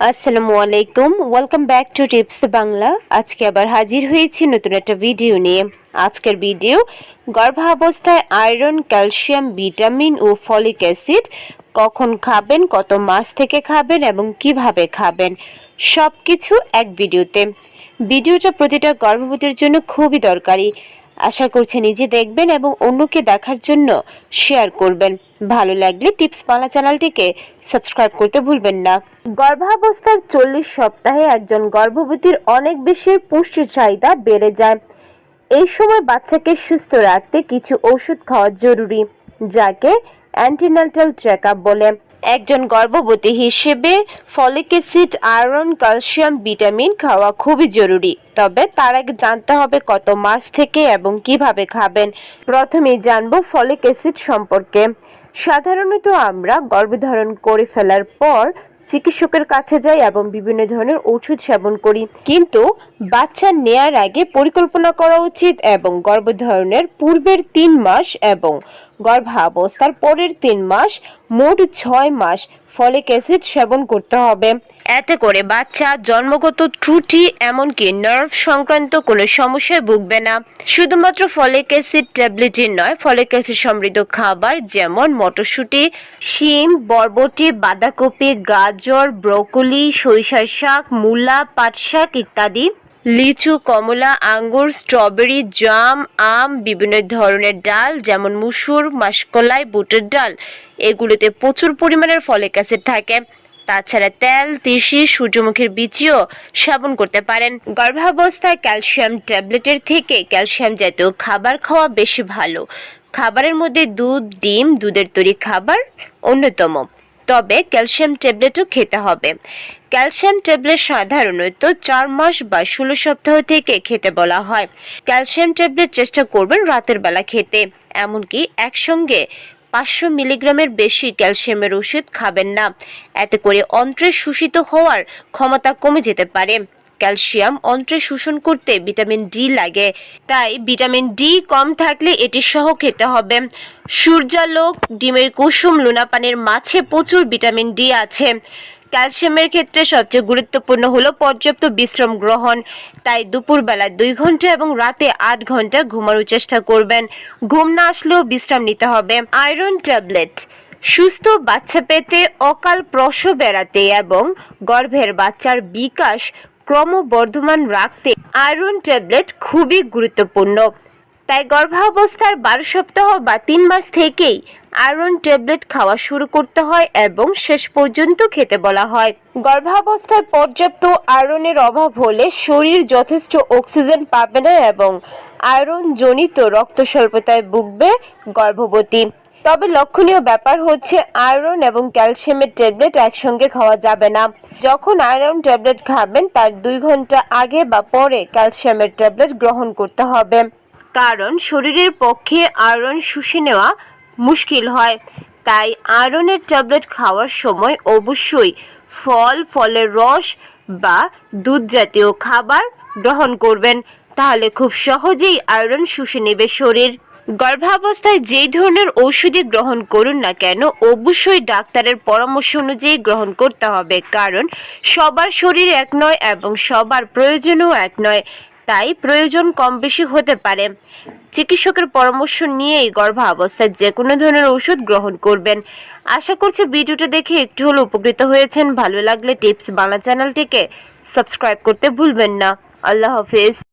আসসালামু আলাইকুম welcome back to tips Bangla আজকে আবার হাজির হয়েছি নতুন একটা ভিডিও নিয়ে। আজকের ভিডিও গর্ভাবস্থায় আয়রন ক্যালসিয়াম ভিটামিন ও ফলিক অ্যাসিড কখন খাবেন, কত মাস থেকে খাবেন এবং কীভাবে খাবেন সব কিছু এক ভিডিওতে ভিডিওটা প্রতিটা গর্ভবতীর জন্য খুবই দরকারি। আশা করছি নিজে দেখবেন এবং অন্যকে দেখার জন্য শেয়ার করবেন। ভালো লাগলে টিপস বাংলা চ্যানেলটিকে সাবস্ক্রাইব করতে ভুলবেন না। গর্ভাবস্থার চল্লিশ সপ্তাহে একজন গর্ভবতীর অনেক বেশি পুষ্টির চাহিদা বেড়ে যায়। এই সময় বাচ্চাকে সুস্থ রাখতে কিছু ওষুধ খাওয়া জরুরি, যাকে অ্যান্টিনাটাল চেকআপ বলে। একজন গর্ভবতী হিসেবে folic acid, iron, calcium, vitamin খাওয়া খুবই জরুরি। তবে তার আগে জানতে হবে কত মাস থেকে এবং কীভাবে খাবেন। প্রথমেই জানব ফলিক অ্যাসিড সম্পর্কে। সাধারণত আমরা গর্ভধারণ করে ফেলার পর চিকিৎসকের কাছে যাই এবং বিভিন্ন ধরনের ওষুধ সেবন করি। কিন্তু বাচ্চা নেয়ার আগে পরিকল্পনা করা উচিত এবং গর্ভধারণের পূর্বের তিন মাস এবং গর্ভাবস্থার পরের তিন মাস, মোট ছয় মাস ফলিক অ্যাসিড সেবন করতে হবে। এতে করে বাচ্চা জন্মগত ত্রুটি, এমনকি নার্ভ সংক্রান্ত কোনো সমস্যায় ভুগবে না। শুধুমাত্র ফলিক অ্যাসিড ট্যাবলেটই নয়, ফলিক অ্যাসিড সমৃদ্ধ খাবার যেমন মটরশুঁটি, শিম, বরবটি, বাঁধাকপি, গাজর, ব্রোকলি, সরিষার শাক, মূলা পাট শাক ইত্যাদি লিচু, কমলা, আঙ্গুর, স্ট্রবেরি, জাম, আম, বিভিন্ন ধরনের ডাল, যেমন মুসুর, মাসকলাই, বুটের ডাল। এগুলোতে প্রচুর পরিমাণের ফলিক অ্যাসিড থাকে। তাছাড়া তেল, তিসি, সূর্যমুখীর বীজও সেবন করতে পারেন। গর্ভাবস্থায় ক্যালসিয়াম ট্যাবলেটের থেকে ক্যালসিয়াম জাতীয় খাবার খাওয়া বেশি ভালো। খাবারের মধ্যে দুধ, ডিম, দুধের তৈরি খাবার অন্যতম। তবে ক্যালসিয়াম ট্যাবলেটও খেতে হবে। ক্যালসিয়াম ট্যাবলেট সাধারণত চার মাস বা ষোলো সপ্তাহ থেকে খেতে বলা হয়। ক্যালসিয়াম ট্যাবলেট চেষ্টা করবেন রাতের বেলা খেতে। এমনকি একসঙ্গে পাঁচশো মিলিগ্রামের বেশি ক্যালসিয়ামের ওষুধ খাবেন না। এতে করে অন্ত্রে শোষিত হওয়ার ক্ষমতা কমে যেতে পারে। ক্যালসিয়াম অন্ত্রে শোষণ করতে ভিটামিন ডি লাগে। তাই ভিটামিন ডি কম থাকলে এটি সহ খেতে হবে। সূর্যালোক, ডিমের কুসুম, লুনা পানির মাছে প্রচুর ভিটামিন ডি আছে। ক্যালসিয়ামের ক্ষেত্রে সবচেয়ে গুরুত্বপূর্ণ হলো পর্যাপ্ত বিশ্রাম গ্রহণ। তাই দুপুরবেলা দুই ঘণ্টা এবং রাতে আট ঘণ্টা ঘুমানোর চেষ্টা করবেন। ঘুম না আসলেও বিশ্রাম নিতে হবে। আয়রন ট্যাবলেট, সুস্থ বাচ্চা পেতে অকাল প্রসব এড়াতে এবং গর্ভের বাচ্চার বিকাশ ক্রমবর্ধমান রাখতে আয়রন ট্যাবলেট খুবই গুরুত্বপূর্ণ। তাই গর্ভাবস্থার বারো সপ্তাহ বা তিন মাস থেকেই আয়রন ট্যাবলেট খাওয়া শুরু করতে হয় এবং শেষ পর্যন্ত খেতে বলা হয়। গর্ভাবস্থায় পর্যাপ্ত আয়রনের অভাব হলে শরীর যথেষ্ট অক্সিজেন পাবে না এবং আয়রন জনিত রক্ত স্বল্পতায় ভুগবে গর্ভবতী। তবে লক্ষণীয় ব্যাপার হচ্ছে আয়রন এবং ক্যালসিয়ামের ট্যাবলেট একসঙ্গে খাওয়া যাবে না। যখন আয়রন ট্যাবলেট খাবেন, তার দুই ঘণ্টা আগে বা পরে ক্যালসিয়ামের ট্যাবলেট গ্রহণ করতে হবে। কারণ শরীরের পক্ষে আয়রন শুষে নেওয়া মুশকিল হয়। তাই আয়রনের ট্যাবলেট খাওয়ার সময় অবশ্যই ফল, ফলের রস বা দুধ জাতীয় খাবার গ্রহণ করবেন। তাহলে খুব সহজেই আয়রন শুষে নেবে শরীর। গর্ভাবস্থায় যেই ধরনের ঔষধি গ্রহণ করুন না কেন, অবশ্যই ডাক্তারের পরামর্শ অনুযায়ী গ্রহণ করতে হবে। কারণ সবার শরীর এক নয় এবং সবার প্রয়োজনও এক নয়, তাই প্রয়োজন কম বেশি হতে পারে। চিকিৎসকের পরামর্শ নিয়েই গর্ভাবস্থায় যে কোনো ধরনের ওষুধ গ্রহণ করবেন। আশা করছি ভিডিওটা দেখে একটু হলেও উপকৃত হয়েছেন। ভালো লাগলে টিপস বাংলা চ্যানেলটিকে সাবস্ক্রাইব করতে ভুলবেন না। আল্লাহ হাফিজ।